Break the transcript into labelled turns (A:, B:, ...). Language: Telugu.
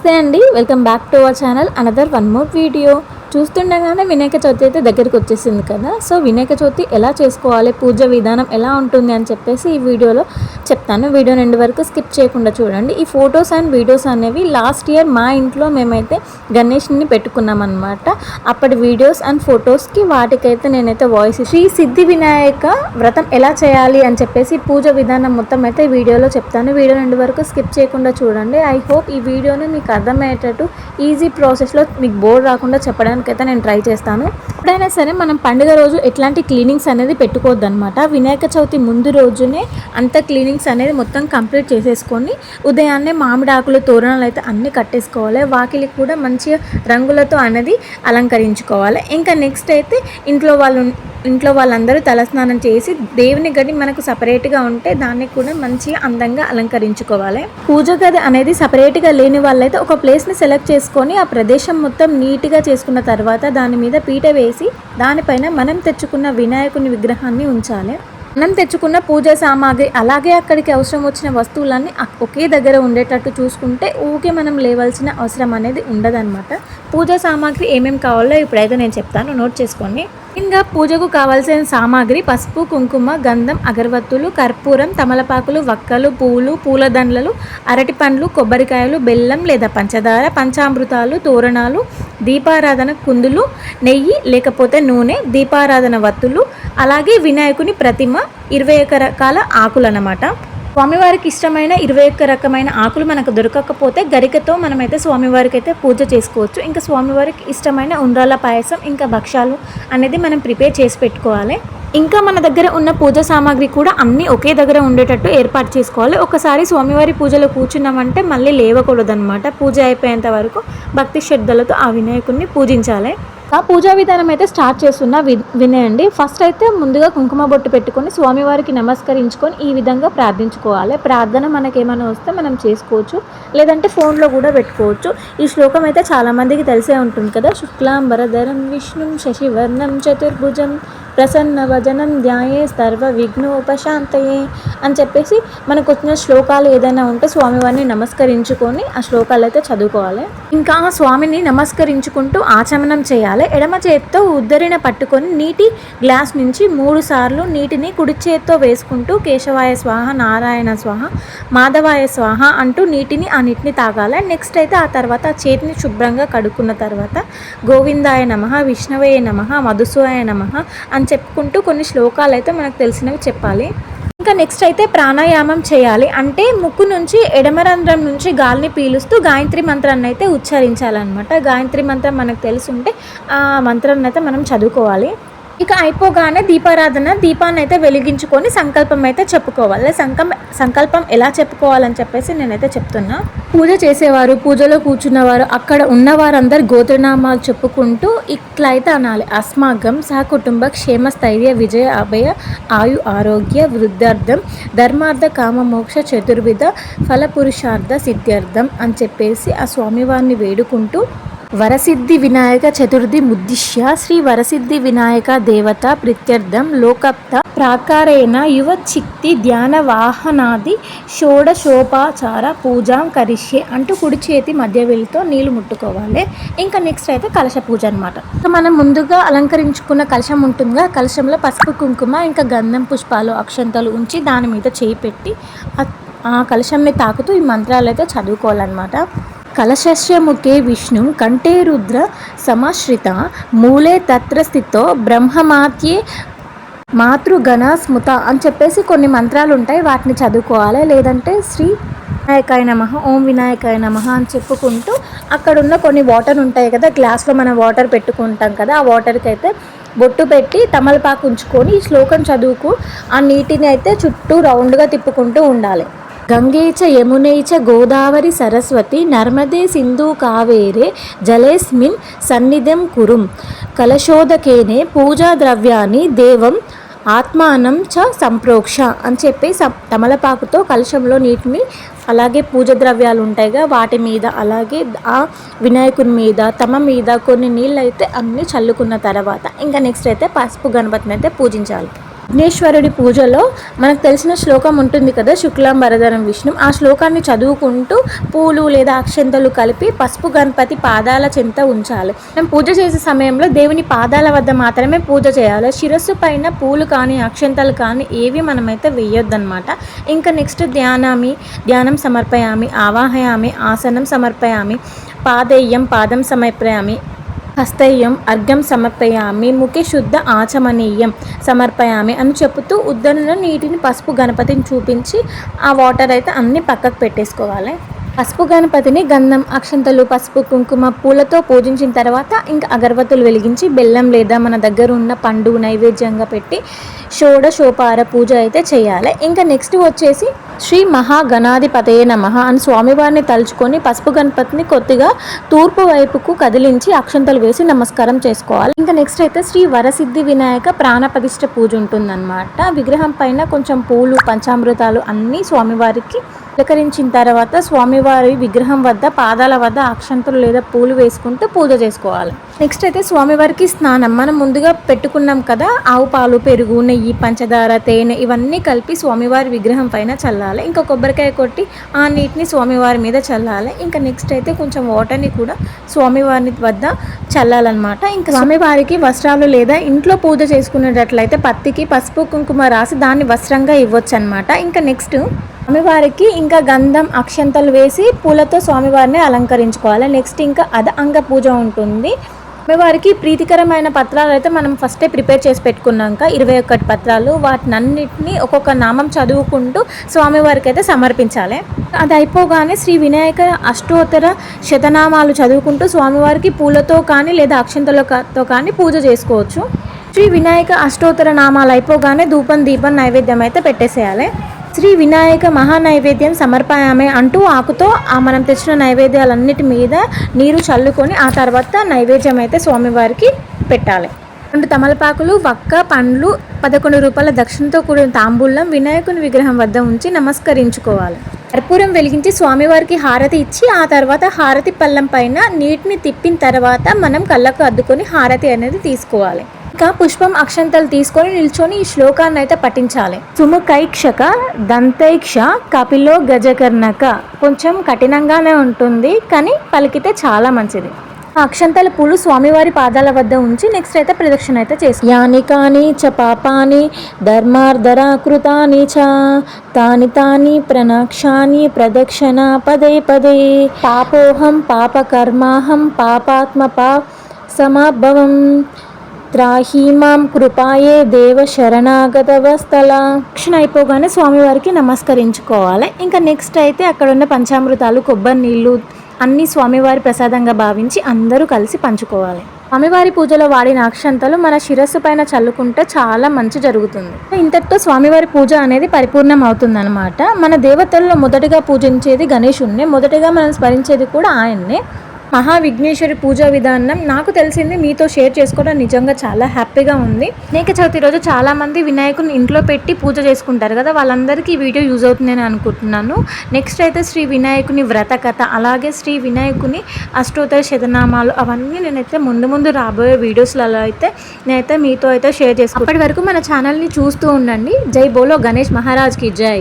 A: నమస్తే అండి. Welcome back to our channel. Another one more video. చూస్తుండగానే వినాయక చవితి అయితే దగ్గరికి వచ్చేసింది కదా. సో వినాయక చవితి ఎలా చేసుకోవాలి? పూజ విధానం ఎలా ఉంటుంది అని చెప్పేసి ఈ వీడియోలో చెప్తాను. వీడియో రెండు వరకు స్కిప్ చేయకుండా చూడండి. ఈ ఫొటోస్ అండ్ వీడియోస్ అనేవి లాస్ట్ ఇయర్ మా ఇంట్లో మేమైతే గణేష్ని పెట్టుకున్నాం అనమాట అప్పటి వీడియోస్ అండ్ ఫొటోస్కి వాటికైతే నేనైతే వాయిస్ శ్రీ సిద్ధి వినాయక వ్రతం ఎలా చేయాలి అని చెప్పేసి పూజ విధానం మొత్తం అయితే వీడియోలో చెప్తాను. వీడియో రెండు వరకు స్కిప్ చేయకుండా చూడండి. ఐ హోప్ ఈ వీడియోని మీకు అర్థమయ్యేటట్టు ఈజీ ప్రాసెస్లో మీకు బోర్ రాకుండా చెప్పడానికైతే నేను ట్రై చేస్తాను. ఎప్పుడైనా సరే మనం పండుగ రోజు ఎట్లాంటి క్లీనింగ్స్ అనేది పెట్టుకోవద్దు అనమాట వినాయక చవితి ముందు రోజునే అంత క్లీనింగ్స్ అనేది మొత్తం కంప్లీట్ చేసేసుకొని ఉదయాన్నే మామిడి ఆకులు తోరణాలు అయితే అన్నీ కట్టేసుకోవాలి. వాకిలి కూడా మంచిగా రంగులతో అనేది అలంకరించుకోవాలి. ఇంకా నెక్స్ట్ అయితే ఇంట్లో వాళ్ళు ఇంట్లో వాళ్ళందరూ తలస్నానం చేసి దేవుని గది మనకు సపరేట్గా ఉంటే దాన్ని కూడా మంచిగా అందంగా అలంకరించుకోవాలి. పూజ గది అనేది సపరేట్గా లేని వాళ్ళైతే ఒక ప్లేస్ని సెలెక్ట్ చేసుకొని ఆ ప్రదేశం మొత్తం నీట్గా చేసుకున్న తర్వాత దాని మీద పీట వేసి దానిపైన మనం తెచ్చుకున్న వినాయకుని విగ్రహాన్ని ఉంచాలి. మనం తెచ్చుకున్న పూజా సామాగ్రి అలాగే అక్కడికి అవసరం వచ్చిన వస్తువులన్నీ ఒకే దగ్గర ఉండేటట్టు చూసుకుంటే ఊకే మనం లేవాల్సిన అవసరం అనేది ఉండదన్నమాట. పూజా సామాగ్రి ఏమేమి కావాలో ఇప్పుడైతే నేను చెప్తాను. నోట్ చేసుకోండి. ఇంకా పూజకు కావాల్సిన సామాగ్రి పసుపు కుంకుమ గంధం అగరవత్తులు కర్పూరం తమలపాకులు వక్కలు పూలు పూలదండలు అరటి పండ్లు కొబ్బరికాయలు బెల్లం లేదా పంచదార పంచామృతాలు తోరణాలు దీపారాధన కుందులు నెయ్యి లేకపోతే నూనె దీపారాధన వత్తులు అలాగే వినాయకుని ప్రతిమ ఇరవై రకాల ఆకులు అన్నమాట స్వామివారికి ఇష్టమైన ఇరవై ఒక్క రకమైన ఆకులు మనకు దొరకకపోతే గరికతో మనమైతే స్వామివారికి అయితే పూజ చేసుకోవచ్చు. ఇంకా స్వామివారికి ఇష్టమైన ఉండ్రాల పాయసం ఇంకా భక్ష్యాలు అనేది మనం ప్రిపేర్ చేసి పెట్టుకోవాలి. ఇంకా మన దగ్గర ఉన్న పూజ సామాగ్రి కూడా అన్నీ ఒకే దగ్గర ఉండేటట్టు ఏర్పాటు చేసుకోవాలి. ఒకసారి స్వామివారి పూజలో కూర్చున్నామంటే మళ్ళీ లేవకూడదనమాట పూజ అయిపోయేంత వరకు భక్తి శ్రద్ధలతో ఆ వినాయకుడిని పూజించాలి. పూజా విధానం అయితే స్టార్ట్ చేస్తున్న వి వినేయండి ఫస్ట్ అయితే ముందుగా కుంకుమ బొట్టు పెట్టుకొని స్వామివారికి నమస్కరించుకొని ఈ విధంగా ప్రార్థించుకోవాలి. ప్రార్థన మనకి ఏమైనా వస్తే మనం చేసుకోవచ్చు. లేదంటే ఫోన్లో కూడా పెట్టుకోవచ్చు. ఈ శ్లోకం అయితే చాలామందికి తెలిసే ఉంటుంది కదా. శుక్లాంబరధరం విష్ణుం శశివర్ణం చతుర్భుజం ప్రసన్న భజనం ధ్యాయే సర్వ విఘ్నోపశాంతయే అని చెప్పేసి మనకు వచ్చిన శ్లోకాలు ఏదైనా ఉంటే స్వామివారిని నమస్కరించుకొని ఆ శ్లోకాలు అయితే చదువుకోవాలి. ఇంకా ఆ స్వామిని నమస్కరించుకుంటూ ఆచమనం చేయాలి. ఎడమ చేత్తో ఉద్దరిన పట్టుకొని నీటి గ్లాస్ నుంచి మూడు సార్లు నీటిని కుడి చేత్తో వేసుకుంటూ కేశవాయ స్వాహ నారాయణ స్వాహ మాధవాయ స్వాహ అంటూ నీటిని ఆ నీటిని తాగాలి. నెక్స్ట్ అయితే ఆ తర్వాత ఆ చేతిని శుభ్రంగా కడుక్కున్న తర్వాత గోవిందాయ నమ విష్ణవే నమ మధుసూయ నమ అని చెప్పుకుంటూ కొన్ని శ్లోకాలు అయితే మనకు తెలిసినవి చెప్పాలి. ఇంకా నెక్స్ట్ అయితే ప్రాణాయామం చేయాలి. అంటే ముక్కు నుంచి ఎడమరంధ్రం నుంచి గాలిని పీలుస్తూ గాయత్రి మంత్రాన్ని అయితే ఉచ్చరించాలన్నమాట. గాయత్రి మంత్రం మనకు తెలుసుంటే ఆ మంత్రాన్ని అయితే మనం చదువుకోవాలి. ఇక అయిపోగానే దీపారాధన దీపాన్ని అయితే వెలిగించుకొని సంకల్పం అయితే చెప్పుకోవాలి సంకల్పం సంకల్పం ఎలా చెప్పుకోవాలని చెప్పేసి నేనైతే చెప్తున్నా. పూజ చేసేవారు పూజలో కూర్చున్నవారు అక్కడ ఉన్నవారందరు గోత్రనామాలు చెప్పుకుంటూ ఇట్లా అయితే అనాలి. అస్మాగం సహకుటుంబ క్షేమ స్థైర్య విజయ అభయ ఆయు ఆరోగ్య వృద్ధార్థం ధర్మార్థ కామ మోక్ష చతుర్విధ ఫలపురుషార్థ సిద్ధ్యర్థం అని చెప్పేసి ఆ స్వామివారిని వేడుకుంటూ వరసిద్ధి వినాయక చతుర్థి ముద్దిశ్య శ్రీ వరసిద్ధి వినాయక దేవత ప్రిత్యర్థం లోకప్త ప్రాకారేణ యువ చిక్తి ధ్యాన వాహనాది షోడశోపాచార పూజాం కరిష్యే అంటూ కుడి చేతి మధ్య వేలితో నీళ్ళు ముట్టుకోవాలి. ఇంకా నెక్స్ట్ అయితే కలశ పూజ అనమాట మనం ముందుగా అలంకరించుకున్న కలశం ఉంటుందిగా. కలశంలో పసుపు కుంకుమ ఇంకా గంధం పుష్పాలు అక్షంతలు ఉంచి దాని మీద చేయి పెట్టి ఆ- ఆ కలశంని తాకుతూ ఈ మంత్రాలు అయితే చదువుకోవాలన్నమాట. కలశస్యముఖే విష్ణు కంఠే రుద్ర సమాశ్రిత మూలే తత్ర స్థితో బ్రహ్మమాత్యే మాతృగణ స్మృత అని చెప్పేసి కొన్ని మంత్రాలు ఉంటాయి. వాటిని చదువుకోవాలి? లేదంటే శ్రీ వినాయకాయ నమ ఓం వినాయకాయ నమ అని చెప్పుకుంటూ అక్కడ ఉన్న కొన్ని వాటర్ ఉంటాయి కదా గ్లాస్లో మనం వాటర్ పెట్టుకుంటాం కదా ఆ వాటర్కి అయితే బొట్టు పెట్టి తమలపాకు ఉంచుకొని ఈ శ్లోకం చదువుకు ఆ నీటిని అయితే చుట్టూ రౌండ్గా తిప్పుకుంటూ ఉండాలి. గంగేచ యమునైచ గోదావరి సరస్వతి నర్మదే సింధు కావేరే జలేస్మిన్ సన్నిధం కురుం కలశోదకేనే పూజా ద్రవ్యాన్ని దేవం ఆత్మానం చ సంప్రోక్ష అని చెప్పి తమలపాకుతో కలశంలో నీటిని అలాగే పూజ ద్రవ్యాలు ఉంటాయిగా వాటి మీద అలాగే ఆ వినాయకుని మీద తమ మీద కొన్ని నీళ్ళు అయితే అన్నీ చల్లుకున్న తర్వాత ఇంకా నెక్స్ట్ అయితే పసుపు గణపతిని అయితే పూజించాలి. విఘ్నేశ్వరుడి పూజలో మనకు తెలిసిన శ్లోకం ఉంటుంది కదా శుక్లం వరదరం విష్ణు. ఆ శ్లోకాన్ని చదువుకుంటూ పూలు లేదా అక్షంతలు కలిపి పసుపు గణపతి పాదాల చెంత ఉంచాలి. మనం పూజ చేసే సమయంలో దేవుని పాదాల వద్ద మాత్రమే పూజ చేయాలి. శిరస్సు పైన పూలు కానీ అక్షంతలు కానీ ఏవి మనమైతే వేయొద్దన్నమాట. ఇంకా నెక్స్ట్ ధ్యానామి ధ్యానం సమర్పయామి ఆవాహయామి ఆసనం సమర్పయామి పాదేయం పాదం సమర్పయామి హస్తయ్యం అర్ఘ్యం సమర్పయామి ముఖే శుద్ధ ఆచమనీయం సమర్పయామి అని చెబుతూ ఉద్దనలో నీటిని పసుపు గణపతిని చూపించి ఆ వాటర్ అయితే అన్ని పక్కకు పెట్టేసుకోవాలి. పసుపు గణపతిని గంధం అక్షంతలు పసుపు కుంకుమ పూలతో పూజించిన తర్వాత ఇంకా అగరబత్తులు వెలిగించి బెల్లం లేదా మన దగ్గర ఉన్న పండు నైవేద్యంగా పెట్టి షోడశోపార పూజ అయితే చేయాలి. ఇంకా నెక్స్ట్ వచ్చేసి శ్రీ మహాగణాధిపతయే నమ అని స్వామివారిని తలుచుకొని పసుపు గణపతిని కొద్దిగా తూర్పు వైపుకు కదిలించి అక్షంతలు వేసి నమస్కారం చేసుకోవాలి. ఇంకా నెక్స్ట్ అయితే శ్రీ వరసిద్ధి వినాయక ప్రాణప్రతిష్ఠ పూజ ఉంటుందన్నమాట. విగ్రహం పైన కొంచెం పూలు పంచామృతాలు అన్నీ స్వామివారికి అలంకరించిన తర్వాత స్వామివారి విగ్రహం వద్ద పాదాల వద్ద అక్షంతలు లేదా పూలు వేసుకుంటూ పూజ చేసుకోవాలి. నెక్స్ట్ అయితే స్వామివారికి స్నానం. మనం ముందుగా పెట్టుకున్నాం కదా ఆవు పాలు పెరుగు నెయ్యి పంచదార తేనె ఇవన్నీ కలిపి స్వామివారి విగ్రహం పైన చల్లాలి. ఇంకా కొబ్బరికాయ కొట్టి ఆ నీటిని స్వామివారి మీద చల్లాలి. ఇంకా నెక్స్ట్ అయితే కొంచెం వాటర్ని కూడా స్వామివారి వద్ద చల్లాలన్నమాట. ఇంకా స్వామివారికి వస్త్రాలు లేదా ఇంట్లో పూజ చేసుకునేటట్లయితే పత్తికి పసుపు కుంకుమ రాసి దాన్ని వస్త్రంగా ఇవ్వచ్చు అనమాట ఇంకా నెక్స్ట్ స్వామివారికి ఇంకా గంధం అక్షంతలు వేసి పూలతో స్వామివారిని అలంకరించుకోవాలి. నెక్స్ట్ ఇంకా అద అంగ పూజ ఉంటుంది. స్వామివారికి ప్రీతికరమైన పత్రాలు అయితే మనం ఫస్టే ప్రిపేర్ చేసి పెట్టుకున్నాక ఇరవై ఒక్కటి పత్రాలు వాటినన్నిటిని ఒక్కొక్క నామం చదువుకుంటూ స్వామివారికి అయితే సమర్పించాలి. అది అయిపోగానే శ్రీ వినాయక అష్టోత్తర శతనామాలు చదువుకుంటూ స్వామివారికి పూలతో కానీ లేదా అక్షంతలతో కానీ పూజ చేసుకోవచ్చు. శ్రీ వినాయక అష్టోత్తర నామాలు అయిపోగానే ధూపం దీపం నైవేద్యం అయితే పెట్టేసేయాలి. శ్రీ వినాయక మహా నైవేద్యం సమర్పయామే అంటూ ఆకుతో ఆ మనం తెచ్చిన నైవేద్యాలన్నిటి మీద నీరు చల్లుకొని ఆ తర్వాత నైవేద్యం అయితే స్వామివారికి పెట్టాలి. రెండు తమలపాకులు వక్క పండ్లు పదకొండు రూపాయల దక్షిణతో కూడిన తాంబూలం వినాయకుని విగ్రహం వద్ద ఉంచి నమస్కరించుకోవాలి. కర్పూరం వెలిగించి స్వామివారికి హారతి ఇచ్చి ఆ తర్వాత హారతి పళ్ళం పైన నీటిని తిప్పిన తర్వాత మనం కళ్ళకు అద్దుకొని హారతి అనేది తీసుకోవాలి. ఇంకా పుష్పం అక్షంతలు తీసుకొని నిల్చొని ఈ శ్లోకాన్ని అయితే పఠించాలి. సుముఖైక్షక దంతైక్ష కపిలో గజకర్ణక. కొంచెం కఠినంగానే ఉంటుంది కానీ పలికితే చాలా మంచిది. ఆ అక్షంతల పూలు స్వామివారి పాదాల వద్ద ఉంచి నెక్స్ట్ అయితే ప్రదక్షిణ అయితే చేసి యాని కాని చ పాపాని ధర్మార్ధరాకృతాని చ తాని తాని ప్రణక్షాని ప్రదక్షిణ పదే పదే. పాపోహం పాపకర్మాహం పాపాత్మ పా సమాభవం. త్రాహి మాం కృపాయే దేవ శరణాగతవస్థల దక్షిణ అయిపోగానే స్వామివారికి నమస్కరించుకోవాలి ఇంకా నెక్స్ట్ అయితే అక్కడ ఉన్న పంచామృతాలు కొబ్బరి నీళ్ళు అన్ని స్వామివారి ప్రసాదంగా భావించి అందరూ కలిసి పంచుకోవాలి. స్వామివారి పూజలో వాడిన అక్షంతలు మన శిరస్సు పైన చల్లుకుంటే చాలా మంచి జరుగుతుంది. ఇంతటితో స్వామివారి పూజ అనేది పరిపూర్ణం అవుతుందన్నమాట మన దేవతల్లో మొదటగా పూజించేది గణేశుణ్ణి మొదటగా మనం స్మరించేది కూడా ఆయన్నే. మహావిఘ్నేశ్వరి పూజా విధానం నాకు తెలిసింది మీతో షేర్ చేసుకోవడం నిజంగా చాలా హ్యాపీగా ఉంది. వినాయక చవితి రోజు చాలా మంది వినాయకుని ఇంట్లో పెట్టి పూజ చేసుకుంటారు కదా వాళ్ళందరికీ ఈ వీడియో యూజ్ అవుతుందని అనుకుంటున్నాను. నెక్స్ట్ అయితే శ్రీ వినాయకుని వ్రత కథ అలాగే శ్రీ వినాయకుని అష్టోత్తర శతనామాలు అవన్నీ నేనైతే ముందు ముందు రాబోయే వీడియోస్లలో అయితే నేనైతే మీతో అయితే షేర్ చేసుకుంటాను అప్పటి వరకు మన ఛానల్ని చూస్తూ ఉండండి. జై బోలో గణేష్ మహారాజ్కి జై.